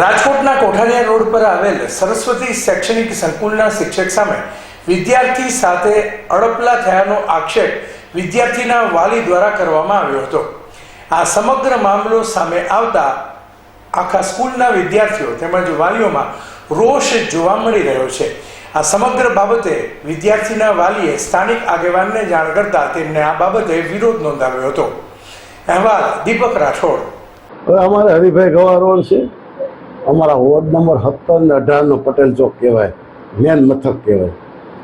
રાજકોટના કોઠારિયા રોડ પર આવેલ સરસ્વતી શૈક્ષણિક સંકુલના શિક્ષક સામે વિદ્યાર્થી સાથે અડપલા થયાનો આક્ષેપ વિદ્યાર્થીના વાલી દ્વારા કરવામાં આવ્યો હતો. આ સમગ્ર મામલો સામે આવતા આખા સ્કૂલના વિદ્યાર્થીઓ તેમજ વાલીઓમાં રોષ જોવા મળી રહ્યો છે. આ સમગ્ર બાબતે વિદ્યાર્થીના વાલીએ સ્થાનિક આગેવાનને જાણ કરતા તેમને આ બાબતે વિરોધ નોંધાવ્યો હતો. અહેવાલ દીપક રાઠોડ. અમારે હરિભાઈ ગવા રોડ છે. અમારા વોર્ડ નંબર સત્તર ને અઢારનો પટેલ ચોક કહેવાય, મેન મથક કહેવાય.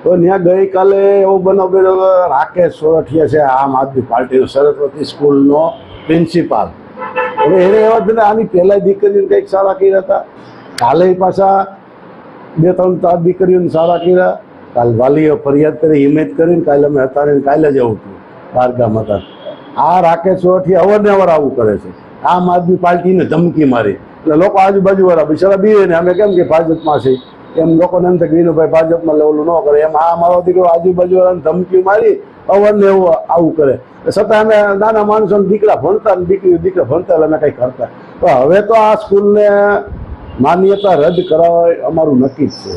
તો ત્યાં ગઈકાલે એવો બનાવ બન્યો રાકેશ સોરઠિયા છે, આમ આદમી પાર્ટીનો સરસ્વતી સ્કૂલનો પ્રિન્સિપાલ. હવે એને એવા બધા આની પહેલાં દીકરીને કંઈક સારા કર્યા હતા. કાલે પાછા બે ત્રણ ચાર દીકરીઓને સારા કર્યા. કાલ વાલીઓ ફરિયાદ કરી હિંમત કરીને કાલે અમે હતા કાલે જ આવું હતું બારગામ હતા. આ રાકેશ સોરઠિયા અવારનવાર આવું કરે છે. આમ આદમી પાર્ટીને ધમકી મારી. એટલે લોકો આજુબાજુવાળા બિચારા બી ને, અમે કેમ કે ભાજપમાં છે એમ લોકોને એમ થાય વિનુભાઈ ભાજપમાં લેવલું ન કરે. એમ આ મારો દીકરો આજુબાજુવાળાને ધમકી મારી અવારને એવું આવું કરે. છતાં અમે નાના માણસોને દીકરા ભણતા ને દીકરી દીકરા ભણતા અમે કંઈ કરતા. તો હવે તો આ સ્કૂલને માન્યતા રદ કરાવવા અમારું નક્કી જ છે.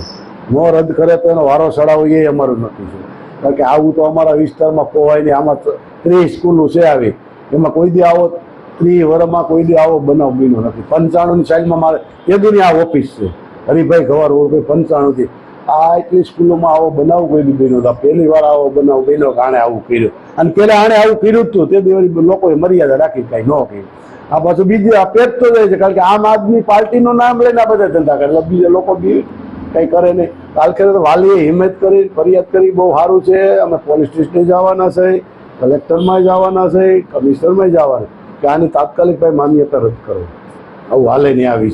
ન રદ કરે તો એનો વારો ચડાવવો એ અમારું નક્કી છે. કારણ કે આવું તો અમારા વિસ્તારમાં પોવાય નહીં. આમાં ત્રીસ સ્કૂલો છે આવી. એમાં કોઈ દી આવો ત્રીસ વર્ષમાં કોઈ દી આવો બનાવ બન્યો નથી. પંચાણુંની સાઈડમાં મારે એ દીની આ ઓફિસ છે. હરિભાઈ ગવાર ઓળખે પંચાણુંથી. આ એટલી સ્કૂલોમાં આવો બનાવ કોઈ દી બન્યો હતા પહેલી વાર આવો બનાવ બન્યો કે આણે આવું કર્યું. અને પેલા આણે આવું કર્યું હતું તે દિવસ લોકોએ મર્યાદા રાખી કાંઈ ન કર્યું. આ પાછું બીજું આ પેટતો જાય છે કારણ કે આમ આદમી પાર્ટીનું નામ લઈને આ બધા ધંધા કરે. એટલે બીજા લોકો બી કંઈ કરે નહીં. કાલ તો વાલીએ હિંમત કરી, ફરિયાદ કરી, બહુ સારું છે. અમે પોલીસ સ્ટેશને જવાના છે કલેક્ટરમાં જવાના છે કમિશનરમાં જવાના કે આની તાત્કાલિક ભાઈ માન્યતા રદ કરો. આવું હાલે નહીં આવી.